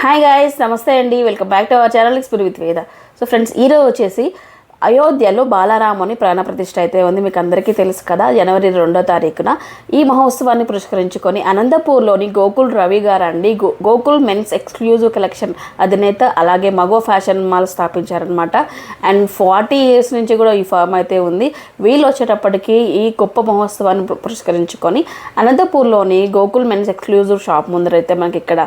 Hi guys నమస్తే అండి. Welcome back to our channel ఎక్స్పీర్ with Veda so friends ఈరోజు వచ్చేసి అయోధ్యలో బాలరాముని ప్రాణప్రతిష్ఠ అయితే ఉంది. మీకు అందరికీ తెలుసు కదా జనవరి రెండో తారీఖున ఈ మహోత్సవాన్ని పురస్కరించుకొని అనంతపూర్లోని గోకుల్ రవి గారు అండి గో గోకుల్ మెన్స్ ఎక్స్క్లూజివ్ కలెక్షన్ అధినేత అలాగే మగో ఫ్యాషన్ మాల్ స్థాపించారనమాట అండ్ ఫార్టీ ఇయర్స్ నుంచి కూడా ఈ ఫామ్ అయితే ఉంది. వీళ్ళు వచ్చేటప్పటికి ఈ గొప్ప మహోత్సవాన్ని పురస్కరించుకొని అనంతపూర్లోని గోకుల్ మెన్స్ ఎక్స్క్లూజివ్ షాప్ ముందరైతే మనకి ఇక్కడ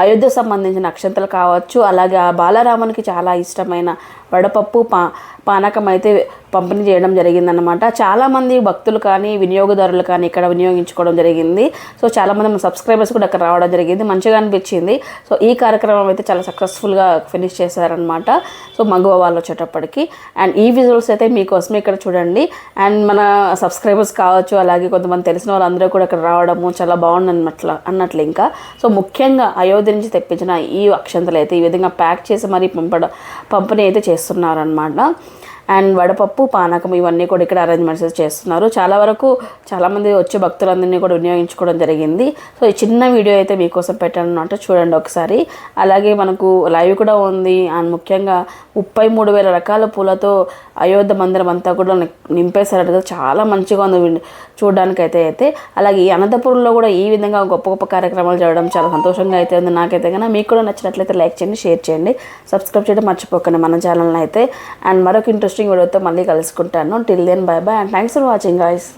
అయోధ్య సంబంధించిన అక్షంతలు కావచ్చు అలాగే ఆ బాలరామునికి చాలా ఇష్టమైన వడపప్పు పా పానకం అయితే పంపిణీ చేయడం జరిగిందనమాట చాలామంది భక్తులు కానీ వినియోగదారులు కానీ ఇక్కడ వినియోగించుకోవడం జరిగింది. సో చాలామంది మన సబ్స్క్రైబర్స్ కూడా అక్కడ రావడం జరిగింది. మంచిగా అనిపించింది. సో ఈ కార్యక్రమం అయితే చాలా సక్సెస్ఫుల్గా ఫినిష్ చేశారనమాట సో మగవ వాళ్ళు వచ్చేటప్పటికి. అండ్ ఈ విజువల్స్ అయితే మీకోసమే ఇక్కడ చూడండి. అండ్ మన సబ్స్క్రైబర్స్ కావచ్చు అలాగే కొంతమంది తెలిసిన వాళ్ళందరూ కూడా ఇక్కడ రావడము చాలా బాగుంది అన్నట్ల అన్నట్లు ఇంకా. సో ముఖ్యంగా అయోధ్య నుంచి తెప్పించిన ఈ అక్షంతలు అయితే ఈ విధంగా ప్యాక్ చేసి మరీ పంపడం పంపిణీ అయితే చేస్తున్నారనమాట అండ్ వడపప్పు పానకం ఇవన్నీ కూడా ఇక్కడ అరేంజ్మెంట్స్ చేస్తున్నారు. చాలా వరకు చాలామంది వచ్చే భక్తులందరినీ కూడా వినియోగించుకోవడం జరిగింది. సో ఈ చిన్న వీడియో అయితే మీకోసం పెట్టాను అంటే చూడండి ఒకసారి. అలాగే మనకు లైవ్ కూడా ఉంది. అండ్ ముఖ్యంగా ముప్పై మూడు వేల రకాల పూలతో అయోధ్య మందిరం అంతా కూడా నింపేశారట చాలా మంచిగా ఉంది చూడడానికైతే చూడడానికి అయితే. అయితే అలాగే ఈ అనంతపురంలో కూడా ఈ విధంగా గొప్ప గొప్ప కార్యక్రమాలు జరగడం చాలా సంతోషంగా అయితే ఉంది నాకైతే. కన్నా మీకు కూడా నచ్చినట్లయితే లైక్ చేయండి షేర్ చేయండి. సబ్స్క్రైబ్ చేయడం మర్చిపోకండి మన ఛానల్ని అయితే. అండ్ మరొక ఇంట్రెస్ట్ ఇంట్రెస్టింగ్ వీడియోతో మళ్ళీ కలుసుకుంటాను. Till then bye bye and thanks for watching guys